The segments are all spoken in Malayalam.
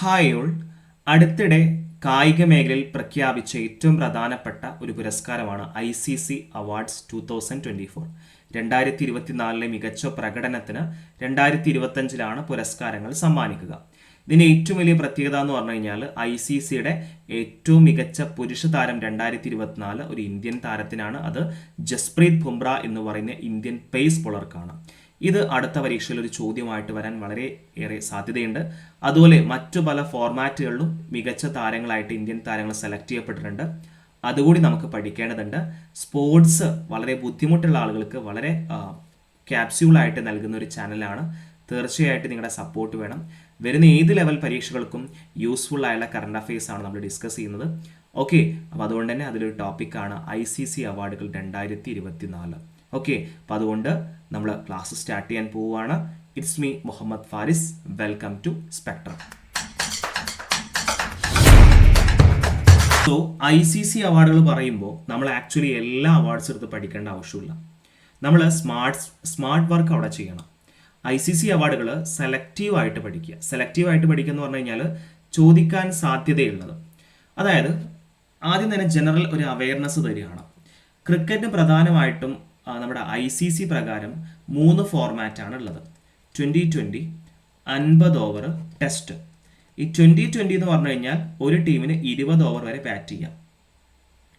ഹായ് ഓൾ അടുത്തിടെ കായിക മേഖലയിൽ പ്രഖ്യാപിച്ച ഏറ്റവും പ്രധാനപ്പെട്ട ഒരു പുരസ്കാരമാണ് I C C awards two thousand twenty four. രണ്ടായിരത്തി ഇരുപത്തിനാലിലെ മികച്ച പ്രകടനത്തിന് രണ്ടായിരത്തി ഇരുപത്തഞ്ചിലാണ് പുരസ്കാരങ്ങൾ സമ്മാനിക്കുക. ഇതിന് ഏറ്റവും വലിയ പ്രത്യേകത എന്ന് പറഞ്ഞു കഴിഞ്ഞാൽ ഐ സി സിയുടെ ഏറ്റവും മികച്ച പുരുഷ താരം രണ്ടായിരത്തി ഇരുപത്തിനാല് ഒരു ഇന്ത്യൻ താരത്തിനാണ് അത് ജസ്പ്രീത് ബുംറ എന്ന് പറയുന്ന ഇന്ത്യൻ പേസ് ബോളർക്കാണ് ഇത് അടുത്ത പരീക്ഷയിൽ ഒരു ചോദ്യമായിട്ട് വരാൻ വളരെ ഏറെ സാധ്യതയുണ്ട്. അതുപോലെ മറ്റു പല ഫോർമാറ്റുകളിലും മികച്ച താരങ്ങളായിട്ട് ഇന്ത്യൻ താരങ്ങൾ സെലക്ട് ചെയ്യപ്പെട്ടിട്ടുണ്ട്. അതുകൂടി നമുക്ക് പഠിക്കേണ്ടതുണ്ട്. സ്പോർട്സ് വളരെ ബുദ്ധിമുട്ടുള്ള ആളുകൾക്ക് വളരെ ക്യാപ്സ്യൂളായിട്ട് നൽകുന്ന ഒരു ചാനലാണ് തീർച്ചയായിട്ടും നിങ്ങളുടെ സപ്പോർട്ട് വേണം. വരുന്ന ഏത് ലെവൽ പരീക്ഷകൾക്കും യൂസ്ഫുൾ ആയുള്ള കറണ്ട് അഫയേഴ്സ് ആണ് നമ്മൾ ഡിസ്കസ് ചെയ്യുന്നത്. ഓക്കെ അപ്പോൾ അതുകൊണ്ട് തന്നെ അതിലൊരു ടോപ്പിക്കാണ് ഐ സി സി അവാർഡുകൾ രണ്ടായിരത്തി ഇരുപത്തി നാല് ഓക്കെ അപ്പോൾ അതുകൊണ്ട് നമ്മൾ ക്ലാസ് സ്റ്റാർട്ട് ചെയ്യാൻ പോവുകയാണ് it's me Muhammad Faris welcome to Spectrum so I C C അവാർഡുകൾ പറയുമ്പോൾ നമ്മൾ ആക്ച്വലി എല്ലാ അവാർഡ്സ് എടുത്ത് പഠിക്കേണ്ട ആവശ്യമില്ല. നമ്മൾ സ്മാർട്ട് സ്മാർട്ട് വർക്ക് അവിടെ ചെയ്യണം. ഐ സി സി അവാർഡുകൾ സെലക്റ്റീവ് ആയിട്ട് പഠിക്കുക. സെലക്റ്റീവായിട്ട് പഠിക്കുക എന്ന് പറഞ്ഞു കഴിഞ്ഞാൽ ചോദിക്കാൻ സാധ്യതയുള്ളത്. അതായത് ആദ്യം തന്നെ ജനറൽ ഒരു അവയർനെസ് തരികയാണ്. ക്രിക്കറ്റിന് പ്രധാനമായിട്ടും നമ്മുടെ ഐ സി സി പ്രകാരം മൂന്ന് ഫോർമാറ്റാണ് ഉള്ളത് ട്വന്റി ട്വന്റി അൻപത് ഓവർ ടെസ്റ്റ് ഈ ട്വന്റി ട്വന്റി എന്ന് പറഞ്ഞു കഴിഞ്ഞാൽ ഒരു ടീമിന് ഇരുപത് ഓവർ വരെ ബാറ്റ് ചെയ്യാം.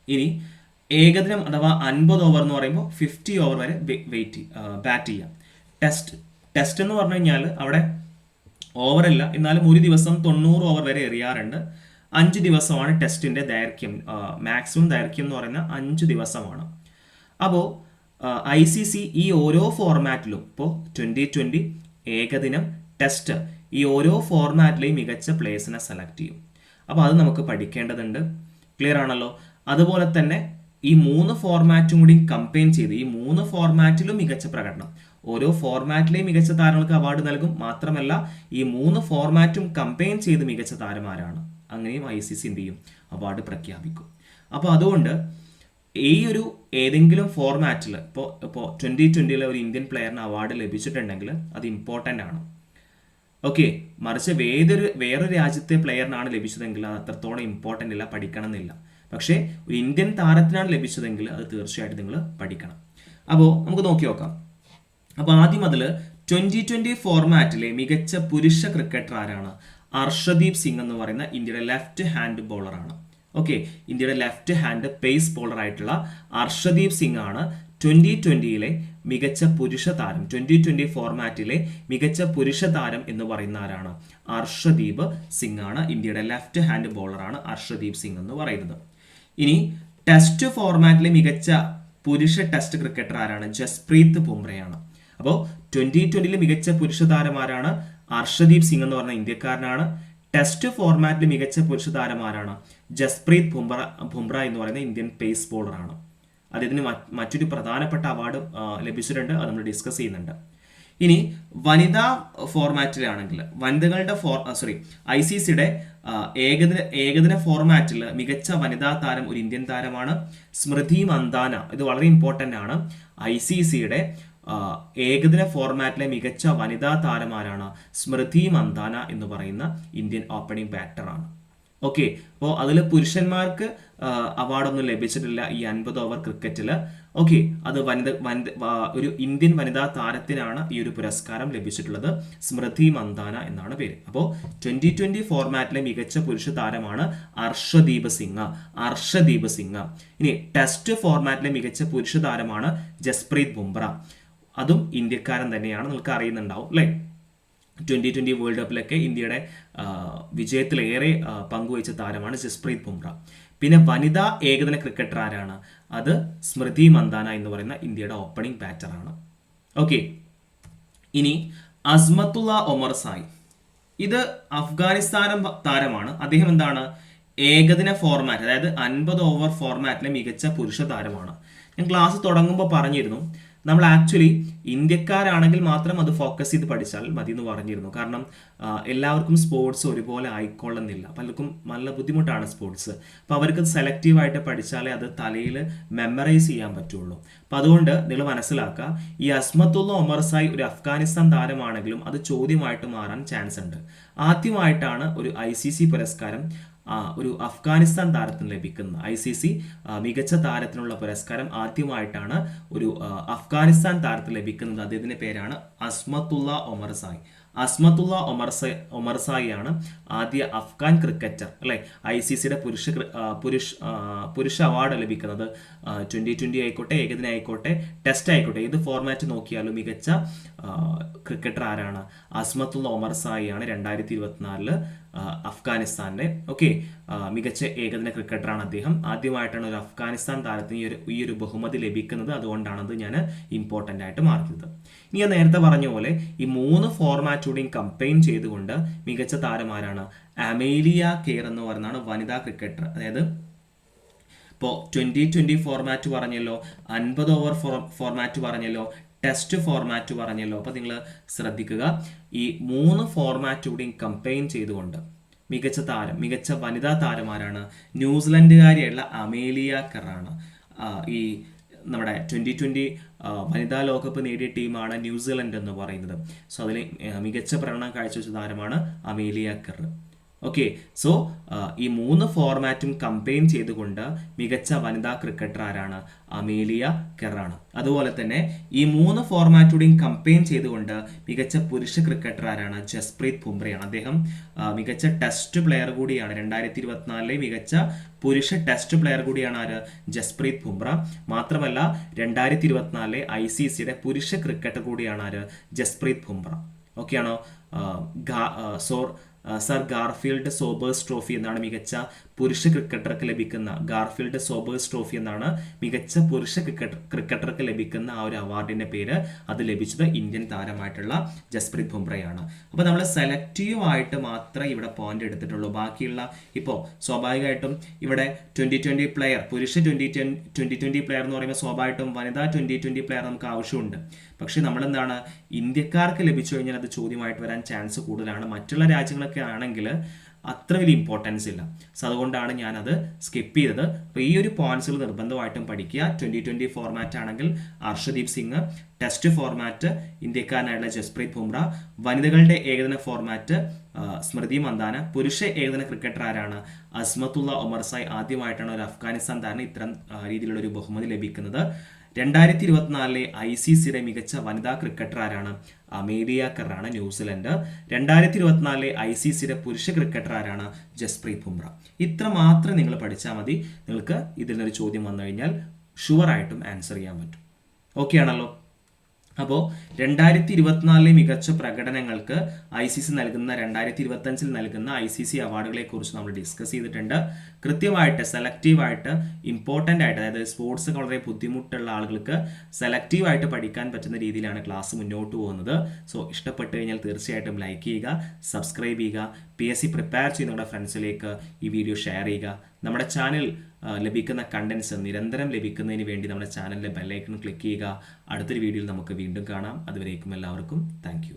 ഇനി ഏകദിനം അഥവാ അൻപത് ഓവർ എന്ന് പറയുമ്പോൾ ഫിഫ്റ്റി ഓവർ വരെ വെയിറ്റ് ബാറ്റ് ചെയ്യാം. ടെസ്റ്റ് ടെസ്റ്റ് എന്ന് പറഞ്ഞു കഴിഞ്ഞാൽ അവിടെ ഓവറല്ല എന്നാലും ഒരു ദിവസം തൊണ്ണൂറ് ഓവർ വരെ എറിയാറുണ്ട്. അഞ്ച് ദിവസമാണ് ടെസ്റ്റിന്റെ ദൈർഘ്യം മാക്സിമം ദൈർഘ്യം എന്ന് പറയുന്ന അഞ്ച് ദിവസമാണ്. അപ്പോൾ ഐ സി സി ഈ ഓരോ ഫോർമാറ്റിലും ഇപ്പോൾ ട്വന്റി ട്വന്റി ഏകദിനം ടെസ്റ്റ് ഈ ഓരോ ഫോർമാറ്റിലെയും മികച്ച പ്ലേയേഴ്സിനെ സെലക്ട് ചെയ്യും. അപ്പോൾ അത് നമുക്ക് പഠിക്കേണ്ടതുണ്ട്. ക്ലിയർ ആണല്ലോ? അതുപോലെ തന്നെ ഈ മൂന്ന് ഫോർമാറ്റും കൂടി കമ്പൈൻ ചെയ്ത് ഈ മൂന്ന് ഫോർമാറ്റിലും മികച്ച പ്രകടനം. ഓരോ ഫോർമാറ്റിലെയും മികച്ച താരങ്ങൾക്ക് അവാർഡ് നൽകും. മാത്രമല്ല ഈ മൂന്ന് ഫോർമാറ്റും കമ്പൈൻ ചെയ്ത് മികച്ച താരമാരാണ്. അങ്ങനെയും ഐ സി സി എന്ത് ചെയ്യും? അവാർഡ് പ്രഖ്യാപിക്കും. അപ്പോൾ അതുകൊണ്ട് ഈ ഒരു ഏതെങ്കിലും ഫോർമാറ്റിൽ ഇപ്പോൾ ഇപ്പോൾ ട്വന്റി ട്വന്റിയിലെ ഒരു ഇന്ത്യൻ പ്ലെയറിന് അവാർഡ് ലഭിച്ചിട്ടുണ്ടെങ്കിൽ അത് ഇമ്പോർട്ടന്റ് ആണ്. ഓക്കെ മറിച്ച് വേതൊരു വേറെ രാജ്യത്തെ പ്ലെയറിനാണ് ലഭിച്ചതെങ്കിൽ അത് അത്രത്തോളം ഇമ്പോർട്ടന്റ് ഇല്ല പഠിക്കണം എന്നില്ല പക്ഷേ ഒരു ഇന്ത്യൻ താരത്തിനാണ് ലഭിച്ചതെങ്കിൽ അത് തീർച്ചയായിട്ടും നിങ്ങൾ പഠിക്കണം. അപ്പോൾ നമുക്ക് നോക്കി നോക്കാം. അപ്പോൾ ആദ്യം അതിൽ ട്വന്റി ട്വന്റി ഫോർമാറ്റിലെ മികച്ച പുരുഷ ക്രിക്കറ്റർ ആരാണ്? അർഷദീപ് സിംഗ് എന്ന് പറയുന്ന ഇന്ത്യയുടെ ലെഫ്റ്റ് ഹാൻഡ് ബോളറാണ് ഓക്കെ ഇന്ത്യയുടെ ലെഫ്റ്റ് ഹാൻഡ് പേസ് ബോളർ ആയിട്ടുള്ള അർഷദീപ് സിംഗ് ആണ് ട്വന്റി ട്വന്റിയിലെ മികച്ച പുരുഷ താരം ട്വന്റി ട്വന്റി ഫോർമാറ്റിലെ മികച്ച പുരുഷ താരം എന്ന് പറയുന്ന ആരാണ്? അർഷദീപ് സിംഗ് ആണ് ഇന്ത്യയുടെ ലെഫ്റ്റ് ഹാൻഡ് ബോളറാണ് അർഷദീപ് സിംഗ് എന്ന് പറയുന്നത്. ഇനി ടെസ്റ്റ് ഫോർമാറ്റിലെ മികച്ച പുരുഷ ടെസ്റ്റ് ക്രിക്കറ്റർ ആരാണ്? ജസ്പ്രീത് ബുംറയാണ്. അപ്പോൾ ട്വന്റി ട്വന്റിയിലെ മികച്ച പുരുഷ താരം ആരാണ്? അർഷദീപ് സിംഗ് എന്ന് പറഞ്ഞ ഇന്ത്യക്കാരനാണ്. ടെസ്റ്റ് ഫോർമാറ്റിൽ മികച്ച പുരുഷ താരമാരാണ് ജസ്പ്രീത് ബുംറ ബുംറ എന്ന് പറയുന്ന ഇന്ത്യൻ പേസ് ബോളറാണ് അദ്ദേഹത്തിന് മറ്റ് മറ്റൊരു പ്രധാനപ്പെട്ട അവാർഡ് ലഭിച്ചിട്ടുണ്ട്. അത് നമ്മൾ ഡിസ്കസ് ചെയ്യുന്നുണ്ട്. ഇനി വനിതാ ഫോർമാറ്റിലാണെങ്കിൽ വനിതകളുടെ ഫോർ സോറി ഐ സി സിയുടെ ഏകദിന ഏകദിന ഫോർമാറ്റിൽ മികച്ച വനിതാ താരം ഒരു ഇന്ത്യൻ താരമാണ് സ്മൃതി മന്ദാന. ഇത് വളരെ ഇമ്പോർട്ടന്റ് ആണ്. ഐ സി സിയുടെ ഏകദിന ഫോർമാറ്റിലെ മികച്ച വനിതാ താരമാരാണ് സ്മൃതി മന്ദാന എന്ന് പറയുന്ന ഇന്ത്യൻ ഓപ്പണിംഗ് ബാറ്ററാണ് ഓക്കെ അപ്പോൾ അതിൽ പുരുഷന്മാർക്ക് അവാർഡൊന്നും ലഭിച്ചിട്ടില്ല ഈ അൻപത് ഓവർ ക്രിക്കറ്റിൽ ഓക്കെ അത് വനിത വനിത ഒരു ഇന്ത്യൻ വനിതാ താരത്തിനാണ് ഈ ഒരു പുരസ്കാരം ലഭിച്ചിട്ടുള്ളത്. സ്മൃതി മന്ദാന എന്നാണ് പേര്. അപ്പോൾ ട്വന്റി ട്വന്റി ഫോർമാറ്റിലെ മികച്ച പുരുഷ താരമാണ് അർഷദീപ് സിംഗ്. അർഷദീപ് സിംഗ്. ഇനി ടെസ്റ്റ് ഫോർമാറ്റിലെ മികച്ച പുരുഷ താരമാണ് ജസ്പ്രീത് ബുംറ. അതും ഇന്ത്യക്കാരൻ തന്നെയാണ് നിങ്ങൾക്ക് അറിയുന്നുണ്ടാവും അല്ലേ? ട്വന്റി ട്വന്റി വേൾഡ് കപ്പിലൊക്കെ ഇന്ത്യയുടെ വിജയത്തിലേറെ പങ്കുവച്ച താരമാണ് ജസ്പ്രീത് ബുംറ. പിന്നെ വനിതാ ഏകദിന ക്രിക്കറ്റർ ആരാണ്? അത് സ്മൃതി മന്ദാന എന്ന് പറയുന്ന ഇന്ത്യയുടെ ഓപ്പണിംഗ് ബാറ്ററാണ് ഓക്കെ ഇനി അസ്മത്തുള്ള ഒമർ സായി. ഇത് അഫ്ഗാനിസ്ഥാനം താരമാണ്. അദ്ദേഹം എന്താണ്? ഏകദിന ഫോർമാറ്റ് അതായത് അൻപത് ഓവർ ഫോർമാറ്റിലെ മികച്ച പുരുഷ താരമാണ്. ഞാൻ ക്ലാസ് തുടങ്ങുമ്പോൾ പറഞ്ഞിരുന്നു നമ്മൾ ആക്ച്വലി ഇന്ത്യക്കാരാണെങ്കിൽ മാത്രം അത് ഫോക്കസ് ചെയ്ത് പഠിച്ചാൽ മതി എന്ന് പറഞ്ഞിരുന്നു. കാരണം എല്ലാവർക്കും സ്പോർട്സ് ഒരുപോലെ ആയിക്കൊള്ളുന്നില്ല. പലർക്കും നല്ല ബുദ്ധിമുട്ടാണ് സ്പോർട്സ് അപ്പോൾ അവർക്ക് സെലക്റ്റീവായിട്ട് പഠിച്ചാലേ അത് തലയിൽ മെമ്മറൈസ് ചെയ്യാൻ പറ്റുള്ളൂ. അപ്പം അതുകൊണ്ട് നിങ്ങൾ മനസ്സിലാക്കുക ഈ അസ്മത്തുള്ള ഒമർസായി ഒരു അഫ്ഗാനിസ്ഥാൻ താരമാണെങ്കിലും അത് ചോദ്യമായിട്ട് മാറാൻ ചാൻസ് ഉണ്ട്. ആദ്യമായിട്ടാണ് ഒരു ഐ സി സി പുരസ്കാരം ഒരു അഫ്ഗാനിസ്ഥാൻ താരത്തിന് ലഭിക്കുന്ന ഐ സി സി മികച്ച താരത്തിനുള്ള പുരസ്കാരം ആദ്യമായിട്ടാണ് ഒരു അഫ്ഗാനിസ്ഥാൻ താരത്തിന് ലഭിക്കുന്നത്. അദ്ദേഹത്തിന്റെ പേരാണ് അസ്മത്തുള്ള ഒമർസായി അസ്മത്തുള്ള ഒമർസ ഒമർസായിയാണ് ആദ്യ അഫ്ഗാൻ ക്രിക്കറ്റർ അല്ലെ? ഐ സി സിയുടെ പുരുഷ പുരുഷ പുരുഷ അവാർഡ് ലഭിക്കുന്നത് ട്വന്റി ട്വന്റി ആയിക്കോട്ടെ ഏകദിന ആയിക്കോട്ടെ ടെസ്റ്റ് ആയിക്കോട്ടെ ഏത് ഫോർമാറ്റ് നോക്കിയാലും മികച്ച ക്രിക്കറ്റർ ആരാണ്? അസ്മത്തുള്ള ഒമർസായിയാണ് രണ്ടായിരത്തി ഇരുപത്തിനാലിൽ അഫ്ഗാനിസ്ഥാന്റെ ഓക്കെ മികച്ച ഏകദിന ക്രിക്കറ്ററാണ് അദ്ദേഹം. ആദ്യമായിട്ടാണ് ഒരു അഫ്ഗാനിസ്ഥാൻ താരത്തിന് ഈ ഒരു ഈ ഒരു ബഹുമതി ലഭിക്കുന്നത്. അതുകൊണ്ടാണ് അത് ഞാൻ ഇമ്പോർട്ടന്റ് ആയിട്ട് മാർക്ക് ചെയ്തത്. ഇനി ഞാൻ നേരത്തെ പറഞ്ഞ പോലെ ഈ മൂന്ന് ഫോർമാറ്റൂടെയും കമ്പൈൻ ചെയ്തുകൊണ്ട് മികച്ച താരമാരാണ് അമേലിയ കെയർ എന്ന് പറയുന്നതാണ് വനിതാ ക്രിക്കറ്റർ അതായത് ഇപ്പോൾ ട്വന്റി ട്വന്റി ഫോർമാറ്റ് പറഞ്ഞല്ലോ അൻപത് ഓവർ ഫോർമാറ്റ് പറഞ്ഞല്ലോ ടെസ്റ്റ് ഫോർമാറ്റ് പറഞ്ഞല്ലോ. അപ്പോൾ നിങ്ങൾ ശ്രദ്ധിക്കുക. ഈ മൂന്ന് ഫോർമാറ്റ് കൂടിയും കമ്പൈൻ ചെയ്തുകൊണ്ട് മികച്ച താരം മികച്ച വനിതാ താരമാരാണ് ന്യൂസിലൻഡുകാരിയുള്ള അമേലിയ കറാണ്. ഈ നമ്മുടെ ട്വന്റി ട്വന്റി വനിതാ ലോകകപ്പ് നേടിയ ടീമാണ് ന്യൂസിലൻഡ് എന്ന് പറയുന്നത്. സോ അതിൽ മികച്ച പ്രകടനം കാഴ്ചവെച്ച താരമാണ് അമേലിയ കർ. ഓക്കെ സോ ഈ മൂന്ന് ഫോർമാറ്റും കമ്പൈൻ ചെയ്തുകൊണ്ട് മികച്ച വനിതാ ക്രിക്കറ്റർ ആരാണ്? അമേലിയ കെറാണ്. അതുപോലെ തന്നെ ഈ മൂന്ന് ഫോർമാറ്റൂടെയും കമ്പൈൻ ചെയ്തുകൊണ്ട് മികച്ച പുരുഷ ക്രിക്കറ്റർ ആരാണ്? ജസ്പ്രീത് ബുംറയാണ്. അദ്ദേഹം മികച്ച ടെസ്റ്റ് പ്ലെയർ കൂടിയാണ്. രണ്ടായിരത്തി ഇരുപത്തിനാലിലെ മികച്ച പുരുഷ ടെസ്റ്റ് പ്ലെയർ കൂടിയാണ് ആര്? ജസ്പ്രീത് ബുംറ. മാത്രമല്ല രണ്ടായിരത്തി ഇരുപത്തിനാലിലെ ഐ സി സിയുടെ പുരുഷ ക്രിക്കറ്റർ കൂടിയാണ് ആര്? ജസ്പ്രീത് ബുംറ. ഓക്കെയാണോ സോർ സർ ഗാർഫീൽഡ് സോബേഴ്സ് ട്രോഫി എന്നാണ് മികച്ച പുരുഷ ക്രിക്കറ്റർക്ക് ലഭിക്കുന്ന ഗാർഫീൽഡ് സോബേഴ്സ് ട്രോഫി എന്നാണ് മികച്ച പുരുഷ ക്രിക്കറ്റർ ക്രിക്കറ്റർക്ക് ലഭിക്കുന്ന ആ ഒരു അവാർഡിന്റെ പേര് അത് ലഭിച്ചത് ഇന്ത്യൻ താരമായിട്ടുള്ള ജസ്പ്രീത് ബുംറയാണ്. അപ്പോൾ നമ്മൾ സെലക്റ്റീവ് ആയിട്ട് മാത്രമേ ഇവിടെ പോയിന്റ് എടുത്തിട്ടുള്ളൂ. ബാക്കിയുള്ള ഇപ്പോ സ്വാഭാവികമായിട്ടും ഇവിടെ ട്വന്റി ട്വന്റി പ്ലെയർ പുരുഷ ട്വന്റി ട്വന്റി ട്വന്റി പ്ലെയർ എന്ന് പറയുമ്പോൾ സ്വാഭാവികമായിട്ടും വനിതാ ട്വന്റി ട്വന്റി പ്ലെയർ നമുക്ക് ആവശ്യമുണ്ട്. പക്ഷേ നമ്മളെന്താണ് ഇന്ത്യക്കാർക്ക് ലഭിച്ചു കഴിഞ്ഞാൽ അത് ചോദ്യമായിട്ട് വരാൻ ചാൻസ് കൂടുതലാണ്. മറ്റുള്ള രാജ്യങ്ങളൊക്കെ ആണെങ്കിൽ അത്ര വലിയ ഇമ്പോർട്ടൻസ് ഇല്ല. സോ അതുകൊണ്ടാണ് ഞാനത് സ്കിപ്പ് ചെയ്തത്. അപ്പോൾ ഈ ഒരു പോയിന്റ്സുകൾ നിർബന്ധമായിട്ടും പഠിക്കുക. ട്വന്റി ട്വന്റി ഫോർമാറ്റ് ആണെങ്കിൽ അർഷദീപ് സിംഗ് ടെസ്റ്റ് ഫോർമാറ്റ് ഇന്ത്യക്കാരനായിട്ടുള്ള ജസ്പ്രീത് ബുംറ വനിതകളുടെ ഏകദിന ഫോർമാറ്റ് സ്മൃതി മന്ദാന പുരുഷ ഏകദിന ക്രിക്കറ്റർ ആരാണ്? അസ്മത്തുള്ള ഒമർസായി ആദ്യമായിട്ടാണ് ഒരു അഫ്ഗാനിസ്ഥാൻ താരം ഇത്തരം രീതിയിലുള്ള ഒരു ബഹുമതി ലഭിക്കുന്നത്. രണ്ടായിരത്തി ഇരുപത്തിനാലിലെ ഐ സി സിയുടെ മികച്ച വനിതാ ക്രിക്കറ്റർ ആരാണ്? അമേലിയ കറാണ് ന്യൂസിലൻഡ്. രണ്ടായിരത്തി ഇരുപത്തിനാലിലെ ഐ സി സിയുടെ പുരുഷ ക്രിക്കറ്റർ ആരാണ്? ജസ്പ്രീത് ബുംറ. ഇത്ര മാത്രം നിങ്ങൾ പഠിച്ചാൽ മതി. നിങ്ങൾക്ക് ഇതിൽ നിന്നൊരു ചോദ്യം വന്നു കഴിഞ്ഞാൽ ഷുവറായിട്ടും ആൻസർ ചെയ്യാൻ പറ്റും. ഓക്കെ ആണല്ലോ? അപ്പോൾ രണ്ടായിരത്തി ഇരുപത്തിനാലിലെ മികച്ച പ്രകടനങ്ങൾക്ക് ഐ സി സി നൽകുന്ന രണ്ടായിരത്തി ഇരുപത്തഞ്ചിൽ നൽകുന്ന ഐ സി സി അവാർഡുകളെ കുറിച്ച് നമ്മൾ ഡിസ്കസ് ചെയ്തിട്ടുണ്ട്. കൃത്യമായിട്ട് സെലക്റ്റീവായിട്ട് ഇമ്പോർട്ടന്റ് ആയിട്ട് അതായത് സ്പോർട്സ് വളരെ ബുദ്ധിമുട്ടുള്ള ആളുകൾക്ക് സെലക്റ്റീവായിട്ട് പഠിക്കാൻ പറ്റുന്ന രീതിയിലാണ് ക്ലാസ് മുന്നോട്ട് പോകുന്നത്. സോ ഇഷ്ടപ്പെട്ട് കഴിഞ്ഞാൽ തീർച്ചയായിട്ടും ലൈക്ക് ചെയ്യുക സബ്സ്ക്രൈബ് ചെയ്യുക പി എസ് സി പ്രിപ്പയർ ചെയ്യുന്ന ഫ്രണ്ട്സിലേക്ക് ഈ വീഡിയോ ഷെയർ ചെയ്യുക. നമ്മുടെ ചാനൽ ലഭിക്കുന്ന കണ്ടൻസ് നിരന്തരം ലഭിക്കുന്നതിന് വേണ്ടി നമ്മുടെ ചാനലിലെ ബെല്ലൈക്കൺ ക്ലിക്ക് ചെയ്യുക. അടുത്തൊരു വീഡിയോയിൽ നമുക്ക് വീണ്ടും കാണാം. അതുവരേക്കും എല്ലാവർക്കും താങ്ക്